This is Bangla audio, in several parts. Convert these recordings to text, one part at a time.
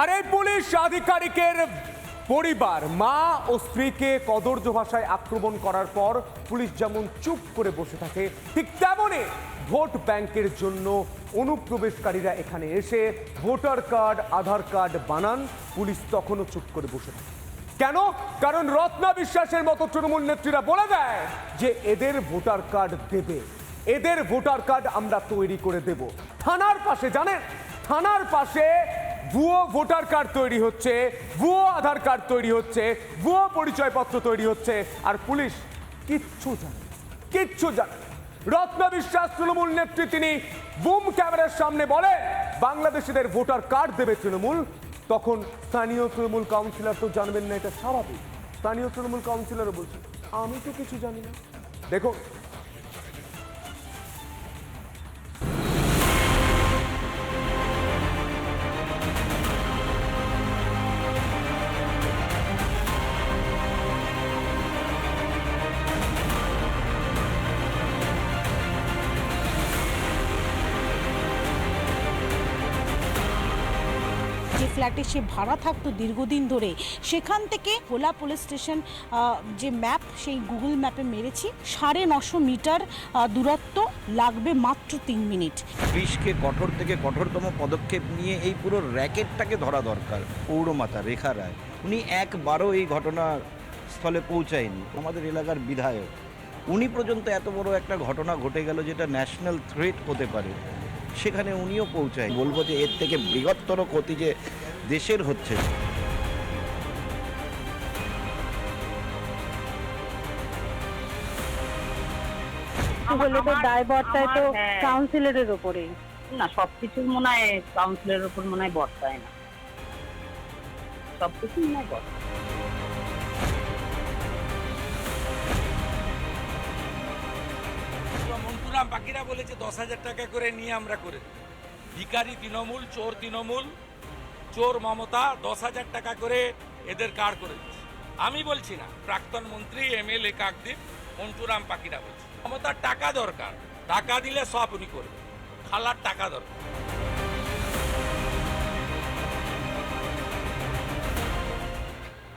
আর এই পুলিশ আধিকারিকের পরিবার, মা ও স্ত্রীকে কদর্য ভাষায় আক্রমণ করার পর পুলিশ যেমন চুপ করে বসে থাকে, ঠিক তেমনই ভোট ব্যাংকের জন্য অনুপ্রবেশকারীরা এখানে এসে ভোটার কার্ড, আধার কার্ড বানান। পুলিশ তখনও চুপ করে বসে থাকে। কেন? কারণ রত্না বিশ্বাসের মতো তৃণমূল নেত্রীরা বলে দেয় যে এদের ভোটার কার্ড দেবে। এদের ভোটার কার্ড আমরা তৈরি করে দেব। থানার পাশে, জানেন? থানার পাশে ভুয়ো ভোটার কার্ড তৈরি হচ্ছে, ভুয়ো আধার কার্ড তৈরি হচ্ছে, ভুয়ো পরিচয়পত্র তৈরি হচ্ছে, আর পুলিশ কিচ্ছু জানে কিচ্ছু জানে। রত্না বিশ্বাস তৃণমূল নেত্রী তিনি বুম ক্যামেরার সামনে বলে, বাংলাদেশিদের ভোটার কার্ড দেবে তৃণমূল, তখন স্থানীয় তৃণমূল কাউন্সিলর তো জানবেন না, এটা স্বাভাবিক স্থানীয় তৃণমূল কাউন্সিলরও বলছে, আমি তো কিছু জানি না দেখুন ফ্ল্যাটে সে ভাড়া থাকতো দীর্ঘদিন ধরে। সেখান থেকে ভোলা পুলিশ স্টেশন যে ম্যাপ, সেই গুগল ম্যাপে মেরেছি। সাড়ে নশো মিটার দূরত্ব, লাগবে মাত্র তিন মিনিট। পুলিশকে কঠোর থেকে কঠোরতম পদক্ষেপ নিয়ে এই পুরো র্যাকেটটাকে ধরা দরকার। পৌরমাতা রেখা রায়, উনি একবারও এই ঘটনা স্থলে পৌঁছায়নি। আমাদের এলাকার বিধায়ক, উনি পর্যন্ত এত বড় একটা ঘটনা ঘটে গেল যেটা ন্যাশনাল থ্রেট হতে পারে। সেখানে উনিও পৌঁছায় বলব যে এর থেকে বৃহত্তর ক্ষতি যে দেশের হচ্ছে হলে তো দায়বর্তায় তো হ্যাঁ। কাউন্সিলরের ওপরে না সবকিছু মনে হয় কাউন্সিলের উপর মনে হয় বর্তায় না সবকিছু মনে হয় বর্তায় মন্টুরাম বাকিরা বলেছে দশ হাজার টাকা করে নিয়ে আমরা করে। ভিখারি তৃণমূল চোর তৃণমূল চোর মমতা দশ হাজার টাকা করে এদের কার্ড করে দিচ্ছে? আমি বলছি না প্রাক্তন মন্ত্রী M L A Kakdwip Manturam Pakhira বলছে। মমতার টাকা দরকার টাকা দিলে সব উনি করবে। খালার টাকা দরকার।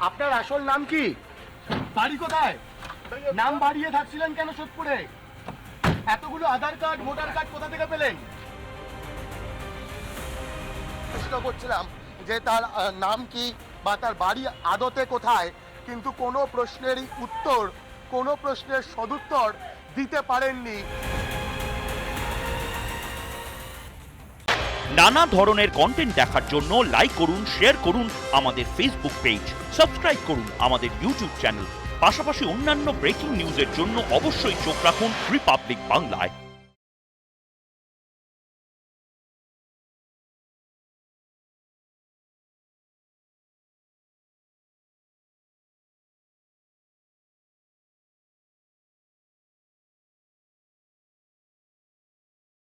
আপনার আসল নাম কি? বাড়ি কোথায়? নাম বাড়িয়ে থাকছিলেন কেন সোদপুরে? এতগুলো আধার কার্ড ভোটার কার্ড কোথা থেকে পেলেন? করছিলাম যে তার নাম কি বা তার বাড়ি আদতে কোথায়, কিন্তু কোনো প্রশ্নেরই উত্তর, কোনো প্রশ্নের সদুত্তর দিতে পারেননি। নানা ধরনের কন্টেন্ট দেখার জন্য লাইক করুন শেয়ার করুন আমাদের ফেসবুক পেজ সাবস্ক্রাইব করুন আমাদের ইউটিউব চ্যানেল পাশাপাশি অন্যান্য ব্রেকিং নিউজের জন্য অবশ্যই চোখ রাখুন রিপাবলিক বাংলায়